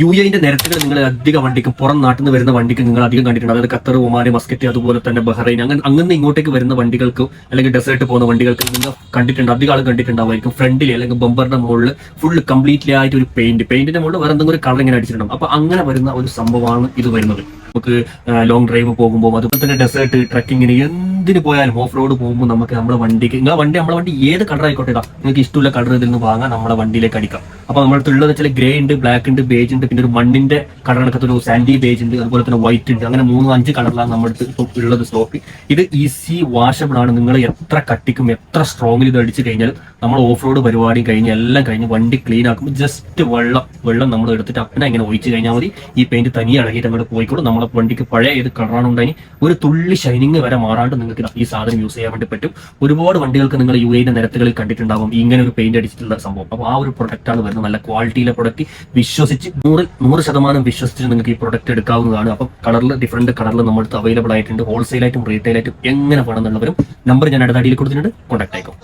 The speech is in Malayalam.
യു എന്റെ നിരത്തുകൾ നിങ്ങൾ അധികം വണ്ടിക്ക് പുറം നാട്ടിൽ നിന്ന് വരുന്ന വണ്ടിക്ക് നിങ്ങൾ അധികം കണ്ടിട്ടുണ്ട്. അതായത് ഖത്തർ ഒമാൻ മസ്കറ്റ് അതുപോലെ തന്നെ ബഹ്റൈൻ അങ്ങനെ അങ്ങനെ ഇങ്ങോട്ടേക്ക് വരുന്ന വണ്ടികൾക്ക് അല്ലെങ്കിൽ ഡെസേർട്ട് പോകുന്ന വണ്ടികൾക്ക് നിങ്ങൾ കണ്ടിട്ടുണ്ട്. അധികം ആളും കണ്ടിട്ടുണ്ടാവുമായിരിക്കും. ഫ്രണ്ടിൽ അല്ലെങ്കിൽ ബമ്പറിന്റെ മുകളിൽ ഫുൾ കംപ്ലീറ്റ്ലി ആയിട്ട് ഒരു പെയിന്റ് പെയിന്റിന്റെ മുകളിൽ വേറെ എന്തെങ്കിലും ഒരു കളർ ഇങ്ങനെ അടിച്ചിട്ടുണ്ടാവും. അപ്പൊ അങ്ങനെ വരുന്ന ഒരു സംഭവമാണ് ഇത് വരുന്നത്. നമുക്ക് ലോങ് ഡ്രൈവ് പോകുമ്പോൾ അതുപോലെ തന്നെ ഡെസേർട്ട് ട്രക്കിങ്ങിന് എന്തിന് പോയാലും ഓഫ് റോഡ് പോകുമ്പോൾ നമുക്ക് നമ്മുടെ വണ്ടിക്ക് നിങ്ങളെ വണ്ടി നമ്മുടെ വണ്ടി ഏത് കളർ ആയിക്കോട്ടെ നിങ്ങൾക്ക് ഇഷ്ടമുള്ള കളർ ഇതിൽ നിന്ന് വാങ്ങാൻ നമ്മുടെ വണ്ടിയിലേക്ക് അടിക്കാം. അപ്പൊ നമ്മുടെ ഉള്ളത് വെച്ചാൽ ഗ്രേ ഉണ്ട് ബ്ലാക്ക് ഉണ്ട് ബേജ് ഉണ്ട് പിന്നെ ഒരു മണ്ണിന്റെ കണക്കത്തെ ഒരു സാൻഡി ബേജ് ഉണ്ട് അതുപോലെ തന്നെ വൈറ്റ് ഉണ്ട്. അങ്ങനെ മൂന്ന് അഞ്ച് കളറിലാണ് നമ്മുടെ ഉള്ളത് സ്റ്റോക്ക് ഇത് ഈസി വാഷബിൾ ആണ്. നിങ്ങൾ എത്ര കട്ടിക്കും എത്ര സ്ട്രോങ്ങിൽ ഇത് അടിച്ചു കഴിഞ്ഞാൽ നമ്മൾ ഓഫ് റോഡ് പരിപാടി കഴിഞ്ഞ് എല്ലാം കഴിഞ്ഞ് വണ്ടി ക്ലീൻ ആക്കുമ്പോൾ ജസ്റ്റ് വെള്ളം വെള്ളം നമ്മൾ എടുത്തിട്ട് അപ്പനെ ഇങ്ങനെ ഒഴിച്ചു കഴിഞ്ഞാൽ മതി. ഈ പെയിന്റ് തനിയെ ഇളകിയിട്ട് അങ്ങോട്ട് പോയിക്കോളും. നമ്മളെ വണ്ടിക്ക് പഴയ ഏത് കളറാണുണ്ടായി ഒരു തുള്ളി ഷൈനിങ് വരെ മാറാണ്ട് നിങ്ങൾക്ക് ഈ സാധനം യൂസ് ചെയ്യാൻ വേണ്ടി പറ്റും. ഒരുപാട് വണ്ടികൾക്ക് നിങ്ങൾ യു എയുടെ നിരത്തുകളിൽ കണ്ടിട്ടുണ്ടാകും. ഇങ്ങനെ ഒരു പെയിന്റ് അടിച്ചിട്ടുള്ള സംഭവം. അപ്പോൾ ആ ഒരു പ്രൊഡക്റ്റ് ആണ് വരുന്നത്. നല്ല ക്വാളിറ്റിയിലെ പ്രൊഡക്റ്റ് വിശ്വസിച്ച് നൂറ് നൂറ് ശതമാനം വിശ്വസിച്ച് നിങ്ങൾക്ക് ഈ പ്രൊഡക്റ്റ് എടുക്കാവുന്നതാണ്. അപ്പം കളറിൽ ഡിഫറെന്റ് കളറിൽ നമ്മൾക്ക് അവൈലബിൾ ആയിട്ടുണ്ട്. ഹോൾസെയിൽ ആയിട്ടും റീറ്റെയിൽ ആയിട്ടും എങ്ങനെ വേണമെന്നുള്ളവരും നമ്പർ ഞാൻ അടുത്ത അടിയിൽ കൊടുത്തിട്ടുണ്ട്. കോൺടാക്ട് ആയിക്കോ.